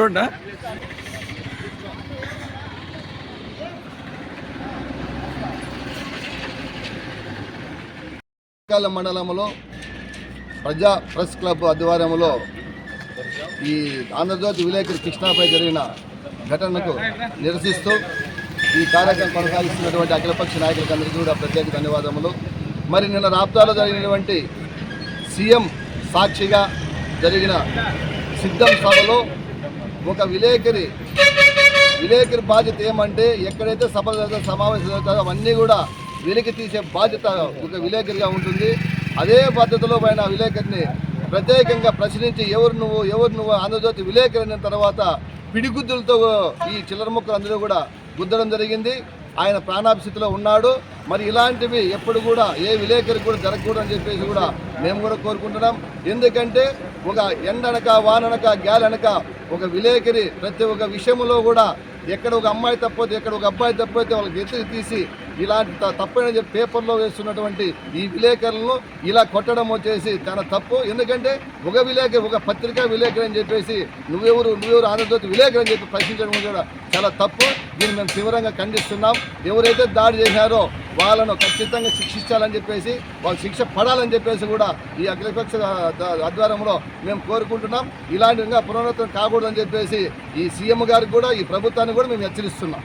చూడండి? మండలంలో ప్రజా ప్రెస్ క్లబ్ ఆధ్వర్యంలో ఈ ఆంధ్రజ్యోతి విలేకరి కృష్ణాపై జరిగిన ఘటనకు నిరసిస్తూ ఈ కార్యక్రమం కొనసాగిస్తున్నటువంటి అఖిలపక్ష నాయకులకు అందరికీ కూడా ప్రత్యేక ధన్యవాదములు. మరి నిన్న రాప్తాలో జరిగినటువంటి సీఎం సాక్షిగా జరిగిన సిద్ధం సభలో ఒక విలేకరి విలేకరి బాధ్యత ఏమంటే ఎక్కడైతే సభలు జరుగుతాయో సమావేశాలు జరుగుతాయో అవన్నీ కూడా వెలికి తీసే బాధ్యత ఒక విలేకరిగా ఉంటుంది. అదే పద్ధతిలో పైన విలేకరిని ప్రత్యేకంగా ప్రశ్నించి ఎవరు నువ్వు ఎవరు నువ్వు ఆంధ్రజ్యోతి విలేకరి అయిన తర్వాత పిడిగుద్దులతో ఈ చిల్లర ముక్కలు అందరూ కూడా గుద్దడం జరిగింది. ఆయన ప్రాణాభిస్థితిలో ఉన్నాడు. మరి ఇలాంటివి ఎప్పుడు కూడా ఏ విలేకరికి కూడా జరగకూడదు అని చెప్పేసి కూడా మేము కూడా కోరుకుంటున్నాం. ఎందుకంటే ఒక ఎండనక వాననక గ్యాలనక ఒక విలేకరి ప్రతి ఒక్క విషయంలో కూడా ఎక్కడ ఒక అమ్మాయి తప్పైతే ఎక్కడ ఒక అబ్బాయి తప్పైతే వాళ్ళకి ఎత్తుకు తీసి ఇలాంటి తప్పని చెప్పి పేపర్లో వేస్తున్నటువంటి ఈ విలేకరులను ఇలా కొట్టడం వచ్చేసి చాలా తప్పు. ఎందుకంటే ఒక విలేకరి ఒక పత్రికా విలేకరి అని చెప్పేసి నువ్వెవరు నువ్వెవరు ఆంధ్రజ్యోతి విలేకరి అని చెప్పి ప్రశ్నించడం కూడా చాలా తప్పు. దీన్ని మేము తీవ్రంగా ఖండిస్తున్నాం. ఎవరైతే దాడి చేశారో వాళ్ళను ఖచ్చితంగా శిక్షించాలని చెప్పేసి వాళ్ళు శిక్ష పడాలని చెప్పేసి కూడా ఈ అఖిలపక్ష ఆధ్వర్యంలో మేము కోరుకుంటున్నాం. ఇలాంటి విధంగా పునరుద్ధరణ కాకూడదని చెప్పేసి ఈ సీఎం గారికి కూడా ఈ ప్రభుత్వానికి కూడా మేము హెచ్చరిస్తున్నాం.